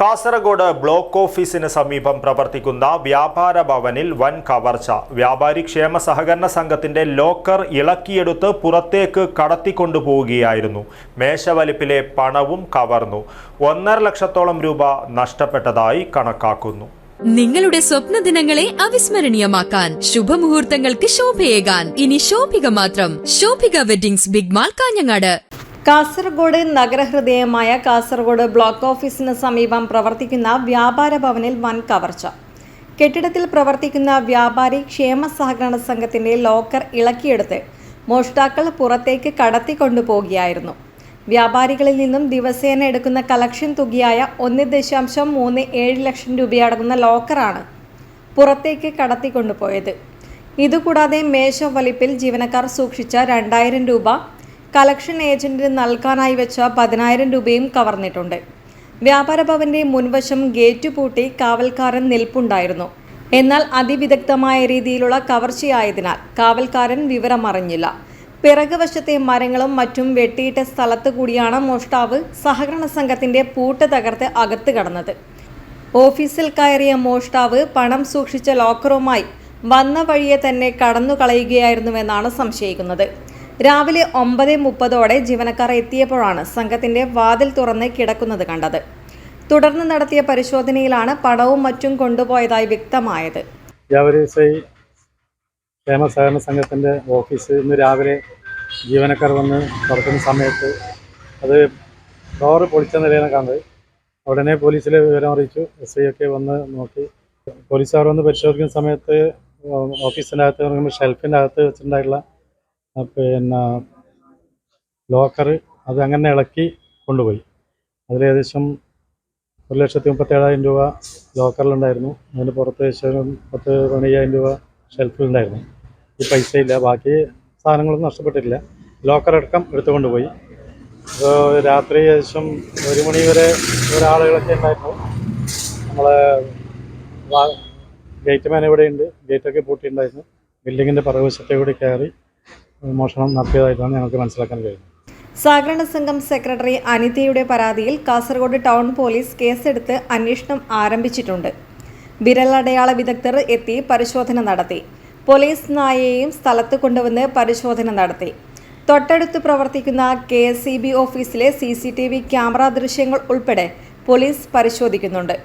Kasaragod block ഓഫീസിന് സമീപം പ്രവർത്തിക്കുന്ന വ്യാപാര ഭവനിൽ വൻ കവർച്ച. വ്യാപാരി ക്ഷേമ സഹകരണ സംഘത്തിന്റെ ലോക്കർ ഇളക്കിയെടുത്ത് പുറത്തേക്ക് കടത്തിക്കൊണ്ടുപോവുകയായിരുന്നു. മേശവലിപ്പിലെ പണവും കവർന്നു. ഒന്നര ലക്ഷത്തോളം രൂപ നഷ്ടപ്പെട്ടതായി കണക്കാക്കുന്നു. നിങ്ങളുടെ സ്വപ്ന ദിനങ്ങളെ അവിസ്മരണീയമാക്കാൻ ശുഭമുഹൂർത്തങ്ങൾക്ക് ശോഭയേകാൻ. ഇനി ശോഭിക മാത്രം. Shobhika weddings big mall Kanhangad. Kasaragod നഗരഹൃദയമായ Kasaragod block ഓഫീസിന് സമീപം പ്രവർത്തിക്കുന്ന വ്യാപാര ഭവനിൽ വൻ കവർച്ച. കെട്ടിടത്തിൽ പ്രവർത്തിക്കുന്ന വ്യാപാരി ക്ഷേമ സഹകരണ സംഘത്തിന്റെ ലോക്കർ ഇളക്കിയെടുത്ത് മോഷ്ടാക്കൾ പുറത്തേക്ക് കടത്തിക്കൊണ്ടുപോകുകയായിരുന്നു വ്യാപാരികളിൽ നിന്നും ദിവസേന എടുക്കുന്ന കളക്ഷൻ തുകയായ ഒന്ന് ദശാംശം മൂന്ന് ഏഴ് ലക്ഷം രൂപയടങ്ങുന്ന ലോക്കറാണ് പുറത്തേക്ക് കടത്തിക്കൊണ്ടുപോയത്. ഇതുകൂടാതെ മേശ വലിപ്പിൽ ജീവനക്കാർ സൂക്ഷിച്ച രണ്ടായിരം രൂപ കളക്ഷൻ ഏജന്റിന് നൽകാനായി വെച്ച പതിനായിരം രൂപയും കവർന്നിട്ടുണ്ട്. വ്യാപാര ഭവന്റെ മുൻവശം ഗേറ്റ് പൂട്ടി കാവൽക്കാരൻ നിൽപ്പുണ്ടായിരുന്നു. എന്നാൽ അതിവിദഗ്ധമായ രീതിയിലുള്ള കവർച്ചയായതിനാൽ കാവൽക്കാരൻ വിവരമറിഞ്ഞില്ല. പിറകുവശത്തെ മരങ്ങളും മറ്റും വെട്ടിയിട്ട സ്ഥലത്തു കൂടിയാണ് മോഷ്ടാവ് സഹകരണ സംഘത്തിന്റെ പൂട്ട് തകർത്ത് അകത്ത് കടന്നത്. ഓഫീസിൽ കയറിയ മോഷ്ടാവ് പണം സൂക്ഷിച്ച ലോക്കറുമായി വന്ന വഴിയെ തന്നെ കടന്നു കളയുകയായിരുന്നുവെന്നാണ് സംശയിക്കുന്നത്. രാവിലെ ഒമ്പത് മുപ്പതോടെ ജീവനക്കാർ എത്തിയപ്പോഴാണ് സംഘത്തിന്റെ വാതിൽ തുറന്ന് കിടക്കുന്നത് കണ്ടത്. തുടർന്ന് നടത്തിയ പരിശോധനയിലാണ് പണവും മറ്റും കൊണ്ടുപോയതായി വ്യക്തമായത്. ക്ഷേമ സഹകരണ ഓഫീസ് ഇന്ന് രാവിലെ ജീവനക്കാർ വന്ന് തുറക്കുന്ന സമയത്ത് അത് ഡോറ് പൊളിച്ച നിലയിലാണ് കണ്ടത്. ഉടനെ പോലീസിൽ വിവരം അറിയിച്ചു. എസ് ഐ ഒക്കെ വന്ന് നോക്കി. പോലീസുകാർ വന്ന് പരിശോധിക്കുന്ന സമയത്ത് ഓഫീസിന്റെ അകത്ത് ഷെൽഫിന്റെ അകത്ത് വെച്ചിട്ടുണ്ടായിട്ടുള്ള പിന്നെ ലോക്കറ് അത് അങ്ങനെ ഇളക്കി കൊണ്ടുപോയി. അതിൽ ഏകദേശം ഒരു ലക്ഷത്തി മുപ്പത്തേഴായിരം രൂപ ലോക്കറിലുണ്ടായിരുന്നു. അതിന് പുറത്ത് ഏകദേശം പത്ത് പതിനയ്യായിരം രൂപ ഷെൽഫിലുണ്ടായിരുന്നു. ഈ പൈസ ഇല്ല ബാക്കി സാധനങ്ങളൊന്നും നഷ്ടപ്പെട്ടിട്ടില്ല. ലോക്കറടക്കം എടുത്തുകൊണ്ട് പോയി അപ്പോൾ രാത്രി ഏകദേശം ഒരു മണി വരെ ഒരാളുകളൊക്കെ ഉണ്ടായിരുന്നു. നമ്മളെ ഗേറ്റ് മാൻ ഇവിടെയുണ്ട്. ഗേറ്റൊക്കെ പൂട്ടിയിട്ടുണ്ടായിരുന്നു. ബിൽഡിങ്ങിന്റെ പുറകുവശത്തെ കൂടി കയറി മോഷണം നടത്തിയതായിട്ടാണ് ഞങ്ങൾക്ക് മനസ്സിലാക്കാൻ കഴിയുന്നത്. സഹകരണ സംഘം സെക്രട്ടറി അനിതയുടെ പരാതിയിൽ കാസർഗോഡ് ടൗൺ പോലീസ് കേസെടുത്ത് അന്വേഷണം ആരംഭിച്ചിട്ടുണ്ട്. വിരലടയാള വിദഗ്ധർ എത്തി പരിശോധന നടത്തി. പോലീസ് നായയെയും സ്ഥലത്ത് കൊണ്ടുവന്ന് പരിശോധന നടത്തി. തൊട്ടടുത്ത് പ്രവർത്തിക്കുന്ന കെ എസ് ഇ ബി ഓഫീസിലെ C C T V camera ദൃശ്യങ്ങൾ ഉൾപ്പെടെ പോലീസ് പരിശോധിക്കുന്നുണ്ട്.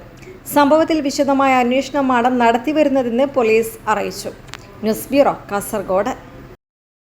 സംഭവത്തിൽ വിശദമായ അന്വേഷണമാണ് നടത്തിവരുന്നതെന്ന് പോലീസ് അറിയിച്ചു. News bureau Kasaragod.